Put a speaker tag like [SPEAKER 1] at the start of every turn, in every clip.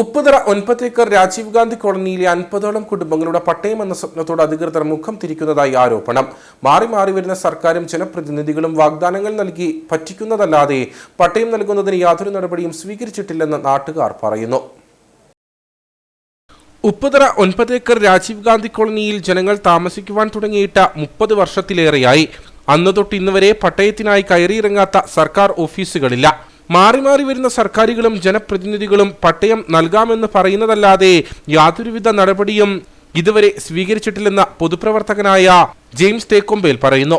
[SPEAKER 1] ഉപ്പുതറ ഒൻപതേക്കർ രാജീവ് ഗാന്ധി കോളനിയിലെ അൻപതോളം കുടുംബങ്ങളുടെ പട്ടയം എന്ന സ്വപ്നത്തോട് അധികൃതർ മുഖം തിരിക്കുന്നതായി ആരോപണം. മാറി മാറി വരുന്ന സർക്കാരും ജനപ്രതിനിധികളും വാഗ്ദാനങ്ങൾ നൽകി പറ്റിക്കുന്നതല്ലാതെ പട്ടയം നൽകുന്നതിന് യാതൊരു നടപടിയും സ്വീകരിച്ചിട്ടില്ലെന്ന് നാട്ടുകാർ പറയുന്നു. ഉപ്പുതറ ഒൻപതേക്കർ രാജീവ് ഗാന്ധി കോളനിയിൽ ജനങ്ങൾ താമസിക്കുവാൻ തുടങ്ങിയിട്ട് മുപ്പത് വർഷത്തിലേറെയായി. അന്ന് തൊട്ട് ഇന്നുവരെ പട്ടയത്തിനായി കയറിയിറങ്ങാത്ത സർക്കാർ ഓഫീസുകളില്ല. മാറി മാറി വരുന്ന സർക്കാരുകളും ജനപ്രതിനിധികളും പട്ടയം നൽകാമെന്ന് പറയുന്നതല്ലാതെ യാതൊരുവിധ നടപടിയും ഇതുവരെ സ്വീകരിച്ചിട്ടില്ലെന്ന പൊതുപ്രവർത്തകനായ ജെയിംസ് തേക്കൊമ്പേൽ പറയുന്നു.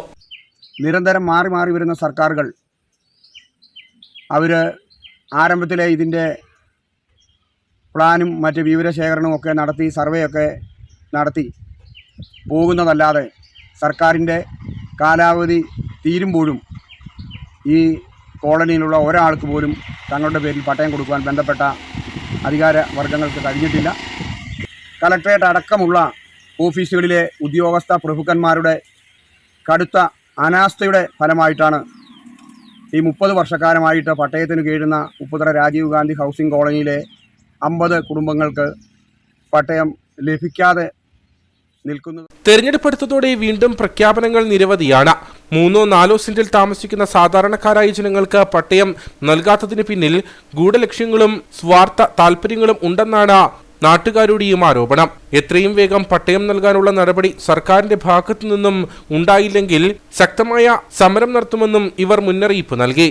[SPEAKER 2] നിരന്തരം മാറി മാറി വരുന്ന സർക്കാരുകൾ അവർ ആരംഭത്തിലെ ഇതിന്റെ പ്ലാനും മറ്റ് വിവരശേഖരണവും ഒക്കെ നടത്തി സർവേയൊക്കെ നടത്തി പോകുന്നതല്ലാതെ സർക്കാരിന്റെ കാലാവധി തീരുമ്പോഴും ഈ കോളനിയിലുള്ള ഒരാൾക്ക് പോലും തങ്ങളുടെ പേരിൽ പട്ടയം കൊടുക്കുവാൻ ബന്ധപ്പെട്ട അധികാര വർഗങ്ങൾക്ക് കഴിഞ്ഞിട്ടില്ല. കലക്ട്രേറ്റ് അടക്കമുള്ള ഓഫീസുകളിലെ ഉദ്യോഗസ്ഥ പ്രഭുക്കന്മാരുടെ കടുത്ത അനാസ്ഥയുടെ ഫലമായിട്ടാണ് ഈ മുപ്പത് വർഷക്കാലമായിട്ട് പട്ടയത്തിന് കീഴുന്ന ഉപ്പുതറ രാജീവ് ഗാന്ധി ഹൗസിംഗ് കോളനിയിലെ അമ്പത് കുടുംബങ്ങൾക്ക് പട്ടയം ലഭിക്കാതെ നിൽക്കുന്നത്.
[SPEAKER 1] തെരഞ്ഞെടുപ്പ് അടുത്തതോടെ വീണ്ടും പ്രഖ്യാപനങ്ങൾ നിരവധിയാണ്. മൂന്നോ നാലോ സെന്റിൽ താമസിക്കുന്ന സാധാരണക്കാരായ ജനങ്ങൾക്ക് പട്ടയം നൽകാത്തതിന് പിന്നിൽ ഗൂഢലക്ഷ്യങ്ങളും സ്വാർത്ഥ താൽപര്യങ്ങളും ഉണ്ടെന്നാണ് നാട്ടുകാരുടെയും ആരോപണം. എത്രയും വേഗം പട്ടയം നൽകാനുള്ള നടപടി സർക്കാരിന്റെ ഭാഗത്തു നിന്നും ഉണ്ടായില്ലെങ്കിൽ ശക്തമായ സമരം നടത്തുമെന്നും ഇവർ മുന്നറിയിപ്പ് നൽകി.